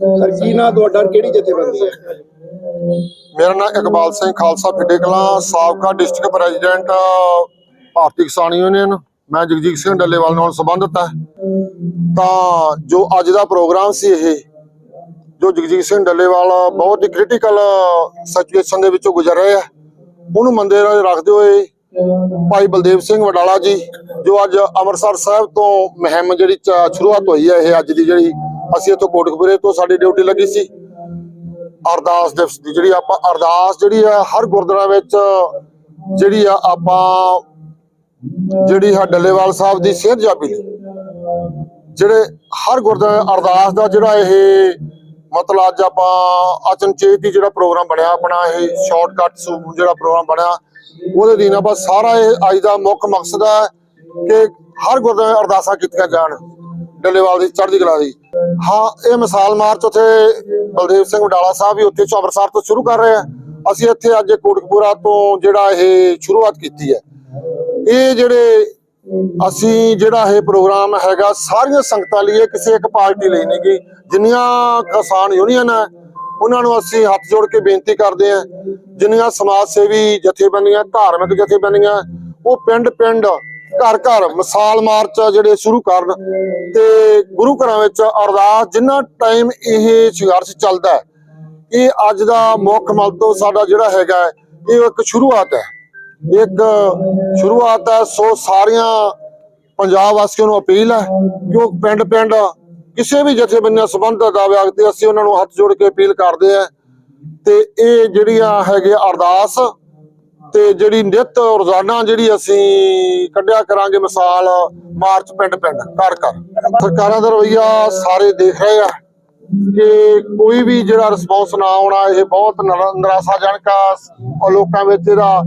Sir, ਕੀ ਨਾਂ ਤੁਹਾਡਾ ਕਿਹੜੀ ਜਥੇਬੰਦੀ ਹੈ? ਮੇਰਾ ਨਾਮ ਇਕਬਾਲ ਸਿੰਘ ਖਾਲਸਾ ਫਿੱਡੇ ਕਲਾਂ, ਸਾਬਕਾ ਡਿਸਟ੍ਰਿਕਟ ਪ੍ਰੈਜ਼ੀਡੈਂਟ, ਭਾਰਤੀ ਕਿਸਾਨ ਯੂਨੀਅਨ। ਮੈਂ ਜਗਜੀਤ ਸਿੰਘ ਡੱਲੇਵਾਲ ਨਾਲ ਸੰਬੰਧਿਤ ਹੈ। ਤਾਂ ਜੋ ਅੱਜ ਦਾ ਪ੍ਰੋਗਰਾਮ ਸੀ ਇਹ, ਜੋ ਜਗਜੀਤ ਸਿੰਘ ਡੱਲੇਵਾਲ ਬਹੁਤ ਹੀ ਕ੍ਰਿਟੀਕਲ ਸਿਚੁਏਸ਼ਨ ਦੇ ਵਿੱਚੋਂ ਗੁਜ਼ਰ ਰਹੇ ਆ, ਉਹਨੂੰ ਮੰਦੇ ਰੱਖਦੇ ਹੋਏ ਭਾਈ ਬਲਦੇਵ ਸਿੰਘ ਵਡਾਲਾ ਜੀ, ਜੋ ਅੱਜ ਅੰਮ੍ਰਿਤਸਰ ਸਾਹਿਬ ਤੋਂ ਮੁਹਿੰਮ ਜਿਹੜੀ ਸ਼ੁਰੂਆਤ ਹੋਈ ਹੈ ਇਹ ਅੱਜ ਦੀ ਜਿਹੜੀ ਅਸੀਂ ਇੱਥੋਂ ਕੋਟਕਪੂਰੇ ਤੋਂ ਸਾਡੀ ਡਿਊਟੀ ਲੱਗੀ ਸੀ। ਅਰਦਾਸ ਦਿਵਸ ਦੀ ਜਿਹੜੀ ਆਪਾਂ ਅਰਦਾਸ ਜਿਹੜੀ ਆ, ਹਰ ਗੁਰਦੁਆਰਾ ਵਿੱਚ ਜਿਹੜੀ ਆ, ਆਪਾਂ ਜਿਹੜੀ ਆ ਡੱਲੇਵਾਲ ਸਾਹਿਬ ਦੀ ਸਿਹਤ ਜਾਪੀ ਲਈ ਜਿਹੜੇ ਹਰ ਗੁਰਦੁਆਰਾ ਅਰਦਾਸ ਦਾ ਜਿਹੜਾ ਇਹ ਮਤਲਬ ਅੱਜ ਆਪਾਂ ਅਚਨਚੇਤ ਦੀ ਜਿਹੜਾ ਪ੍ਰੋਗਰਾਮ ਬਣਿਆ, ਆਪਣਾ ਇਹ ਸ਼ਾਰਟਕਟ ਜਿਹੜਾ ਪ੍ਰੋਗਰਾਮ ਬਣਿਆ, ਉਹਦੇ ਦਿਨ ਆਪਾਂ ਸਾਰਾ ਇਹ ਅੱਜ ਦਾ ਮੁੱਖ ਮਕਸਦ ਹੈ ਕਿ ਹਰ ਗੁਰਦੁਆਰੇ ਅਰਦਾਸਾਂ ਕੀਤੀਆਂ ਜਾਣ। ਡੱਲੇਵਾਲ ਦੀ ਚੜ੍ਹਦੀ ਕਲਾ ਦੀ। ਹਾਂ ਇਹ ਮਿਸਾਲ ਮਾਰਚ ਉੱਥੇ ਬਲਦੇਵ ਸਿੰਘ ਵਡਾਲਾ ਸਾਹਿਬ ਵੀ ਉੱਥੇ ਚੋਂ ਤੋਂ ਸ਼ੁਰੂ ਕਰ ਰਹੇ ਆ। ਅਸੀਂ ਇੱਥੇ ਅੱਜ ਕੋਟਕਪੂਰਾ ਤੋਂ ਜਿਹੜਾ ਇਹ ਸ਼ੁਰੂਆਤ ਕੀਤੀ ਹੈ। ਇਹ ਜਿਹੜੇ ਅਸੀਂ ਜਿਹੜਾ ਇਹ ਪ੍ਰੋਗਰਾਮ ਹੈਗਾ ਸਾਰੀਆਂ ਸੰਗਤਾਂ ਲਈ ਹੈ, ਕਿਸੇ ਇੱਕ ਪਾਰਟੀ ਲਈ ਨਹੀਂ ਗੀ ਜਿੰਨੀਆਂ ਕਿਸਾਨ ਯੂਨੀਅਨ ਹੈ ਉਹਨਾਂ ਨੂੰ ਅਸੀਂ ਹੱਥ ਜੋੜ ਕੇ ਬੇਨਤੀ ਕਰਦੇ ਹਾਂ ਜਿੰਨੀਆਂ ਸਮਾਜ ਸੇਵੀ ਜਥੇਬੰਦੀਆਂ ਧਾਰਮਿਕ ਜਥੇਬੰਦੀਆਂ ਉਹ ਪਿੰਡ ਪਿੰਡ ਘਰ ਘਰ ਮਿਸਾਲ ਮਾਰਚ ਜਿਹੜੇ ਸ਼ੁਰੂ ਕਰਨ ਤੇ ਗੁਰੂ ਘਰਾਂ ਵਿੱਚ ਅਰਦਾਸ, ਜਿੰਨਾ ਟਾਈਮ ਇਹ ਸੰਘਰਸ਼ ਚੱਲਦਾ ਇਹ ਅੱਜ ਦਾ ਮੁੱਖ ਮੰਤਵ ਸਾਡਾ ਜਿਹੜਾ ਹੈਗਾ ਇਹ ਇੱਕ ਸ਼ੁਰੂਆਤ ਹੈ। ਇੱਕ ਸ਼ੁਰੂਆਤ ਹੈ, ਸੋ ਸਾਰੀਆਂ ਪੰਜਾਬ ਵਾਸੀਆਂ ਨੂੰ ਅਪੀਲ ਹੈ ਕਿ ਉਹ ਪਿੰਡ ਪਿੰਡ ਕਿਸੇ ਵੀ ਜਥੇਬੰਦੀਆਂ ਨਾਲ ਸੰਬੰਧਿਤ ਦਾ ਵਿਅਕਤੀ, ਅਸੀਂ ਉਹਨਾਂ ਨੂੰ ਹੱਥ ਜੋੜ ਕੇ ਅਪੀਲ ਕਰਦੇ ਆ ਤੇ ਇਹ ਜਿਹੜੀਆਂ ਹੈਗੇ ਅਰਦਾਸ ਤੇ ਜਿਹੜੀ ਨਿਤ ਰੋਜ਼ਾਨਾ ਜਿਹੜੀ ਅਸੀਂ ਕੱਢਿਆ ਕਰਾਂਗੇ ਮਿਸਾਲ, ਮਾਰਚ ਪਿੰਡ ਪਿੰਡ, ਘਰ ਘਰ। ਸਰਕਾਰਾਂ ਦਾ ਰਵਈਆ ਸਾਰੇ ਦੇਖ ਰਹੇ ਆ ਕਿ ਕੋਈ ਵੀ ਜਿਹੜਾ ਰਿਸਪੌਂਸ ਨਾ ਆਉਣਾ, ਇਹ ਬਹੁਤ ਨਿਰਾਸ਼ਾਜਨਕ ਆ। ਲੋਕਾਂ ਵਿੱਚ ਇਹਦਾ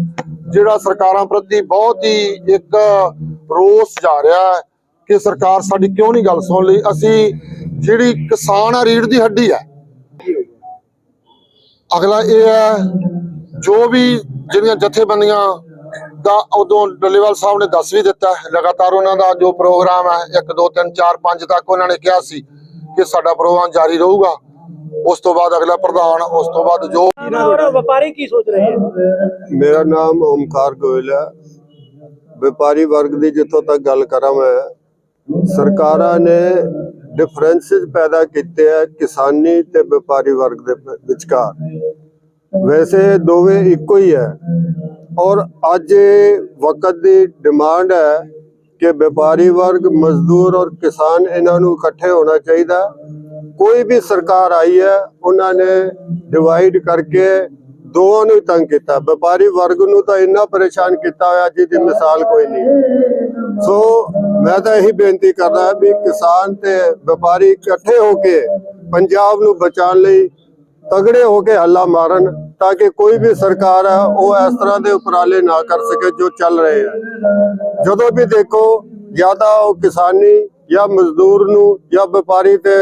ਜਿਹੜਾ ਸਰਕਾਰਾਂ ਪ੍ਰਤੀ ਬਹੁਤ ਹੀ ਇੱਕ ਰੋਸ ਜਾ ਰਿਹਾ ਹੈ ਕਿ ਸਰਕਾਰ ਸਾਡੀ ਕਿਉਂ ਨਹੀਂ ਗੱਲ ਸੁਣ ਲਈ। ਅਸੀਂ ਜਿਹੜੀ ਕਿਸਾਨ ਆ ਰੀੜ ਦੀ ਹੱਡੀ ਹੈ ਅਗਲਾ ਇਹ ਹੈ, ਜੋ ਵੀ ਜਿਹੜੀਆਂ ਜਥੇਬੰਦੀਆਂ ਦਾ ਉਦੋਂ ਡੱਲੇਵਾਲ ਸਾਹਿਬ ਨੇ ਦੱਸ ਵੀ ਦਿੱਤਾ ਹੈ। ਲਗਾਤਾਰ ਉਹਨਾਂ ਦਾ ਜੋ ਪ੍ਰੋਗਰਾਮ ਹੈ 1 2 3 4 5 ਤੱਕ ਉਹਨਾਂ ਨੇ ਕਿਹਾ ਸੀ ਕਿ ਸਾਡਾ ਪ੍ਰੋਗਰਾਮ ਜਾਰੀ ਰਹੂਗਾ। ਉਸ ਤੋਂ ਬਾਅਦ ਅਗਲਾ ਪ੍ਰਧਾਨ ਉਸ ਤੋਂ ਬਾਅਦ ਜੋ ਵਪਾਰੀ ਕੀ ਸੋਚ ਰਹੇ ਹੈ? ਮੇਰਾ ਨਾਮ ਓਮਕਾਰ ਗੋਇਲ ਹੈ। ਵਪਾਰੀ ਵਰਗ ਦੀ ਜਿੱਥੋਂ ਤੱਕ ਗੱਲ ਕਰਾਂ ਮੈਂ ਸਰਕਾਰਾਂ ਨੇ ਡਿਫਰੈਂਸਿਸ ਪੈਦਾ ਕੀਤੇ ਆ ਕਿਸਾਨੀ ਤੇ ਵਪਾਰੀ ਵਰਗ ਦੇ ਵਿਚਕਾਰ। ਵੈਸੇ ਦੋਵੇਂ ਇੱਕੋ ਹੀ ਹੈ। ਔਰ ਅੱਜ ਵਕਤ ਦੀ ਡਿਮਾਂਡ ਹੈ ਕਿ ਵਪਾਰੀ ਵਰਗ, ਮਜ਼ਦੂਰ ਔਰ ਕਿਸਾਨ ਇਹਨਾਂ ਨੂੰ ਇਕੱਠੇ ਹੋਣਾ ਚਾਹੀਦਾ। ਕੋਈ ਵੀ ਸਰਕਾਰ ਆਈ ਹੈ, ਉਹਨਾਂ ਨੇ ਡਿਵਾਈਡ ਕਰਕੇ ਦੋਵਾਂ ਨੂੰ ਤੰਗ ਕੀਤਾ। ਵਪਾਰੀ ਵਰਗ ਨੂੰ ਤਾਂ ਇੰਨਾ ਪਰੇਸ਼ਾਨ ਕੀਤਾ ਹੋਇਆ ਜਿਹਦੀ ਮਿਸਾਲ ਕੋਈ ਨਹੀਂ। ਸੋ ਮੈਂ ਤਾਂ ਇਹੀ ਬੇਨਤੀ ਕਰਦਾ ਵੀ ਕਿਸਾਨ ਤੇ ਵਪਾਰੀ ਇਕੱਠੇ ਹੋ ਕੇ ਪੰਜਾਬ ਨੂੰ ਬਚਾਉਣ ਲਈ ਤਗੜੇ ਹੋ ਕੇ ਹੱਲਾ ਮਾਰਨ ਤਾਂ ਕਿ ਕੋਈ ਵੀ ਸਰਕਾਰ ਹੈ ਉਹ ਇਸ ਤਰ੍ਹਾਂ ਦੇ ਉਪਰਾਲੇ ਨਾ ਕਰ ਸਕੇ ਜੋ ਚੱਲ ਰਹੇ ਆ। ਜਦੋਂ ਵੀ ਦੇਖੋ, ਜਾਂ ਤਾਂ ਉਹ ਕਿਸਾਨੀ ਜਾਂ ਮਜ਼ਦੂਰ ਨੂੰ ਜਾਂ ਵਪਾਰੀ ਤੇ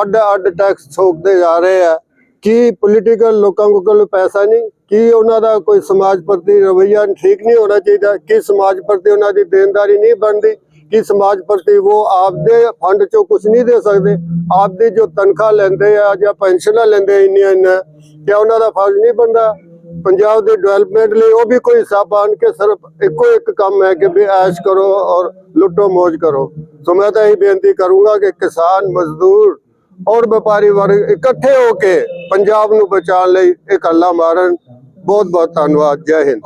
ਅੱਡ ਅੱਡ ਟੈਕਸ ਠੋਕਦੇ ਜਾ ਰਹੇ ਆ, ਕੀ ਪੋਲੀਟੀਕਲ ਲੋਕਾਂ ਕੋਲ ਪੈਸਾ ਨਹੀਂ? ਕੀ ਉਹਨਾਂ ਦਾ ਕੋਈ ਸਮਾਜ ਪ੍ਰਤੀ ਰਵਈਆ ਠੀਕ ਨਹੀਂ ਹੋਣਾ ਚਾਹੀਦਾ? ਕੀ ਸਮਾਜ ਪ੍ਰਤੀ ਉਹਨਾਂ ਦੀ ਦੇਣਦਾਰੀ ਨਹੀਂ ਬਣਦੀ? ਕਿ ਸਮਾਜ ਪ੍ਰਤੀ ਉਹ ਆਪਦੇ ਫੰਡ ਚੋਂ ਕੁਝ ਨਹੀਂ ਦੇ ਸਕਦੇ। ਆਪਦੀ ਜੋ ਤਨਖਾਹ ਲੈਂਦੇ ਆ ਜਾਂ ਪੈਨਸ਼ਨਾਂ ਲੈਂਦੇ ਇੰਨੀਆਂ ਇੰਨਾ ਕਿ ਉਹਨਾਂ ਦਾ ਫਰਜ਼ ਨਹੀਂ ਬਣਦਾ। ਪੰਜਾਬ ਦੇ ਡਿਵੈਲਪਮੈਂਟ ਲਈ ਉਹ ਵੀ ਕੋਈ ਹਿਸਾਬ ਆਣ ਕੇ ਸਿਰਫ ਇੱਕੋ ਇੱਕ ਕੰਮ ਹੈ ਕਿ ਵੀ ਐਸ਼ ਕਰੋ ਔਰ ਲੁੱਟੋ ਮौज ਕਰੋ। ਸੋ ਮੈਂ ਤਾਂ ਇਹ ਬੇਨਤੀ ਕਰੂੰਗਾ ਕਿ ਕਿਸਾਨ ਮਜ਼ਦੂਰ ਔਰ ਵਪਾਰੀ ਵਰਗ ਇਕੱਠੇ ਹੋ ਕੇ ਪੰਜਾਬ ਨੂੰ ਬਚਾਉਣ ਲਈ ਇੱਕ ਹੱਲਾ ਮਾਰਨ। ਬਹੁਤ ਬਹੁਤ ਧੰਨਵਾਦ। ਜੈ ਹਿੰਦ।